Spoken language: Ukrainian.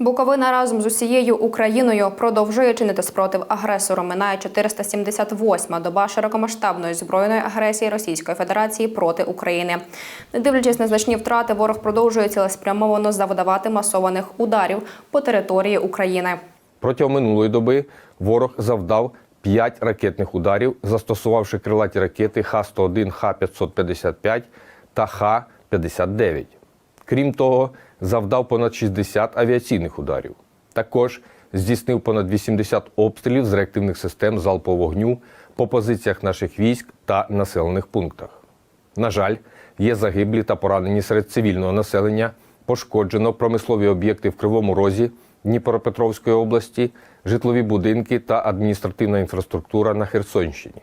Буковина разом з усією Україною продовжує чинити спротив агресору. Минає 478-ма доба широкомасштабної збройної агресії Російської Федерації проти України. Не дивлячись на значні втрати, ворог продовжує цілеспрямовано завдавати масованих ударів по території України. Протягом минулої доби ворог завдав 5 ракетних ударів, застосувавши крилаті ракети Х-101, Х-555 та Х-59. Крім того, завдав понад 60 авіаційних ударів. Також здійснив понад 80 обстрілів з реактивних систем залпового вогню по позиціях наших військ та населених пунктах. На жаль, є загиблі та поранені серед цивільного населення, пошкоджено промислові об'єкти в Кривому Розі, Дніпропетровської області, житлові будинки та адміністративна інфраструктура на Херсонщині.